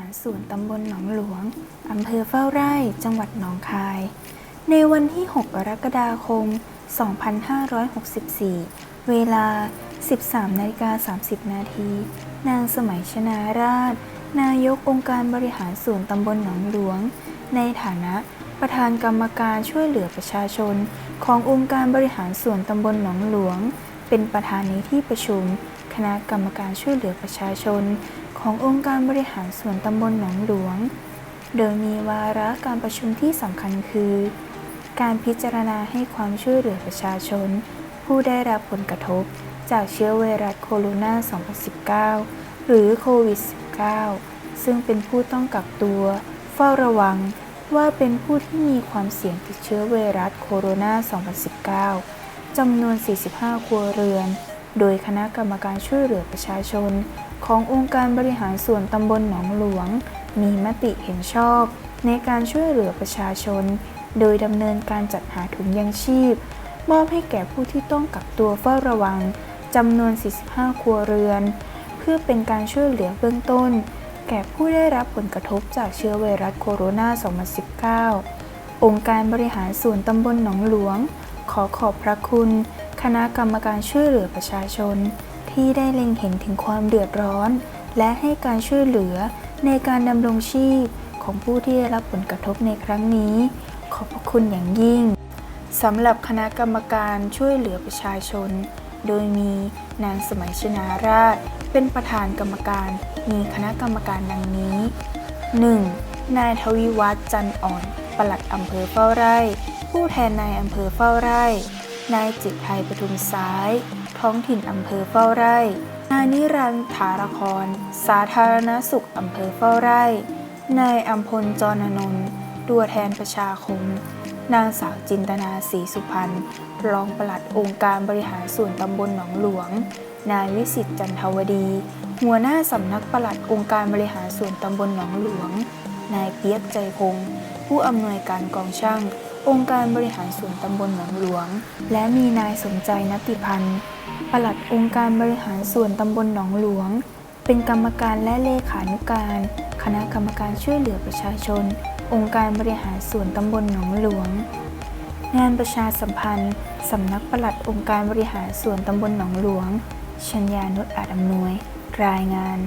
ารส่วนตำบลหนองหลวง อำเภอเฝ้าไร่ จังหวัดหนองคาย ในวันที่ 6 กรกฎาคม 2564 เวลา 13นาฬิกา30 นาที นางสมัยชนาราช นายกองค์การบริหารส่วนตำบลหนองหลวง ในฐานะประธานกรรมการช่วยเหลือประชาชน ขององค์การบริหารส่วนตำบลหนองหลวง เป็นประธานในที่ประชุม คณะกรรมการช่วยเหลือประชาชน ขององค์การบริหารส่วนตำบลหนองหลวง โดยมีวาระการประชุมที่สำคัญคือ การพิจารณาให้ความช่วยเหลือประชาชน ผู้ได้รับผลกระทบ จากเชื้อไวรัสโคโรนา 2019 หรือโควิด -19 ซึ่งเป็นผู้ต้องกักตัว เฝ้าระวังว่าเป็นผู้ที่มีความเสี่ยงติดเชื้อไวรัสโคโรนา 2019 จำนวน 45 ครัวเรือน โดยคณะกรรมการช่วยเหลือประชาชน ขององค์การบริหารส่วนตำบลหนองหลวง มีมติเห็นชอบ ในการช่วยเหลือประชาชน โดยดำเนินการจัดหาถุงยังชีพ มอบให้แก่ผู้ที่ต้องกักตัวเฝ้าระวังจำนวน 45 ครัวเรือน เพื่อเป็นการช่วยเหลือเบื้องต้น แก่ผู้ได้รับผลกระทบจากเชื้อไวรัสโคโรนา 2019 องค์การบริหารส่วนตำบลหนองหลวง ขอขอบพระคุณ คณะกรรมการช่วยเหลือประชาชน ที่ได้เล็งเห็นถึงความเดือดร้อน และให้การช่วยเหลือในการดำรงชีพของผู้ที่ได้รับผลกระทบในครั้งนี้ ขอบพระคุณอย่างยิ่งสำหรับคณะกรรมการช่วยเหลือประชาชน โดยมีนางสมัยชนาราช เป็นประธานกรรมการ มีคณะกรรมการดังนี้ 1. นายทวีวัฒน์จันทร์อ่อน ปลัดอำเภอเฝ้าไร่ ผู้แทนนายอำเภอเฝ้าไร่ นายจิตรไทยปทุมซ้าย ท้องถิ่นอำเภอเฝ้าไร่นายนิรันดร์ถารคร สาธารณสุขอำเภอเฝ้าไร่ นายอัมพลจรนนท์ตัวแทนประชาคม นางสาวจินตนาศรีสุพรรณ รองปลัดองค์การบริหารส่วนตำบลหนองหลวง นายวิสิตจันทวดี หัวหน้าสำนักปลัดองค์การบริหารส่วนตำบลหนองหลวง นายเปียกใจพงศ์ผู้อำนวยการกองช่าง องค์การบริหารส่วนตำบลหนองหลวง และมีนายสมใจนติพันธ์ปลัดองค์การบริหารส่วนตำบลหนองหลวง เป็นกรรมการและเลขานุการ คณะกรรมการช่วยเหลือประชาชน องค์การบริหารส่วนตำบลหนองหลวง งานประชาสัมพันธ์สำนักปลัดองค์การบริหารส่วนตำบลหนองหลวง ชัญญานุชอาจอำนวย รายงาน